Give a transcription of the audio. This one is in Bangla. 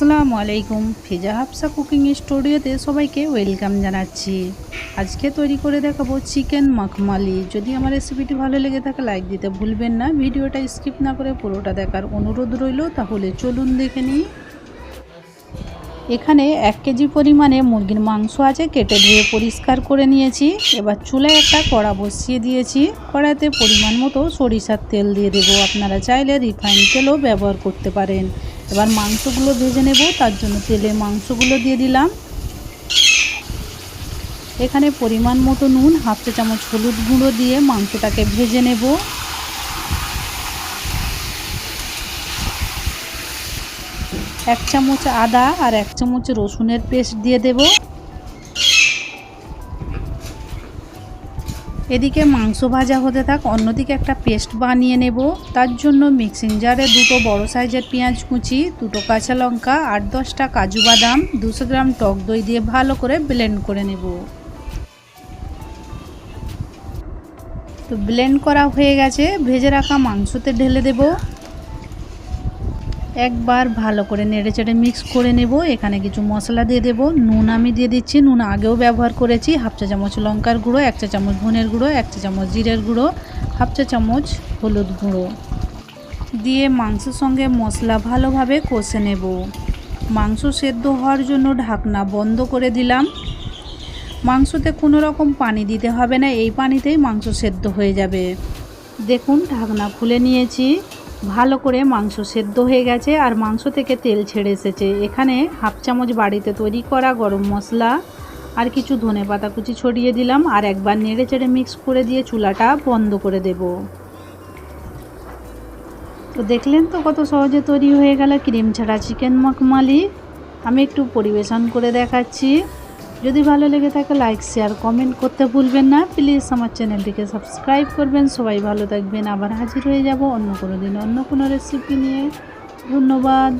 আসসালামু আলাইকুম। ফিজা হাফসা কুকিং স্টুডিওতে সবাইকে ওয়েলকাম জানাচ্ছি। আজকে তৈরি করে দেখাবো চিকেন মাখমালি। যদি আমার রেসিপিটি ভালো লেগে থাকে, লাইক দিতে ভুলবেন না। ভিডিওটা স্কিপ না করে পুরোটা দেখার অনুরোধ রইল। তাহলে চলুন দেখে নিই। এখানে এক কেজি পরিমাণে মুরগির মাংস আছে, কেটে ধুয়ে পরিষ্কার করে নিয়েছি। এবার চুলায় একটা কড়া বসিয়ে দিয়েছি। কড়াতে পরিমাণ মতো সরিষার তেল দিয়ে দেবো। আপনারা চাইলে রিফাইন তেলও ব্যবহার করতে পারেন। এবার মাংসগুলো ভেজে নেব, তার জন্য তেলে মাংসগুলো দিয়ে দিলাম। এখানে পরিমাণ মতো নুন, হাফ চা চামচ হলুদ গুঁড়ো দিয়ে মাংসটাকে ভেজে নেব। এক চামচ আদা আর এক চামচ রসুনের পেস্ট দিয়ে দেব। এদিকে মাংস ভাজা হতে থাক, অন্যদিকে একটা পেস্ট বানিয়ে নেব। তার জন্য মিক্সিং জারে দুটো বড় সাইজের পেঁয়াজ কুচি, দুটো কাঁচা লঙ্কা আট দশটা কাজু বাদাম, দুশো গ্রাম টক দই দিয়ে ভালো করে ব্লেন্ড করে নেব। তো ব্লেন্ড করা হয়ে গেছে, ভেজে রাখা মাংসতে ঢেলে দেবো। একবার ভালো করে নেড়ে চেড়ে মিক্স করে নেব। এখানে কিছু মশলা দিয়ে দেব। নুন আমি দিয়ে দিচ্ছি। নুন আগেও ব্যবহার করেছি। হাফ চা চামচ লঙ্কার গুঁড়ো, এক চা চামচ ধনের গুঁড়ো, এক চা চামচ জিরের গুঁড়ো, হাফ চা চামচ হলুদ গুঁড়ো। দিয়ে মাংসের সঙ্গে মশলা ভালোভাবে কষে নেব। মাংস সেদ্ধ হওয়ার জন্য ঢাকনা বন্ধ করে দিলাম। মাংসতে কোনো রকম পানি দিতে হবে না। এই পানিতেই মাংস সেদ্ধ হয়ে যাবে। দেখুন, ঢাকনা খুলে নিয়েছি। ভালো করে মাংস সেদ্ধ হয়ে গেছে আর মাংস থেকে তেল ছেড়ে এসেছে। এখানে হাফ চামচ বাড়িতে তৈরি করা গরম মশলা আর কিছু ধনে পাতা কুচি ছড়িয়ে দিলাম আর একবার নেড়ে চেড়ে মিক্স করে দিয়ে চুলাটা বন্ধ করে দেব। তো দেখলেন তো কত সহজে তৈরি হয়ে গেল ক্রিম ছাড়া চিকেন মখমালি। আমি একটু পরিবেশন করে দেখাচ্ছি। যদি ভালো লেগে থাকে লাইক শেয়ার কমেন্ট করতে ভুলবেন না। প্লিজ আমার চ্যানেলটিকে সাবস্ক্রাইব করবেন। সবাই ভালো থাকবেন। আবার হাজির হয়ে যাব অন্য কোনো দিন অন্য কোনো রেসিপি নিয়ে। ধন্যবাদ।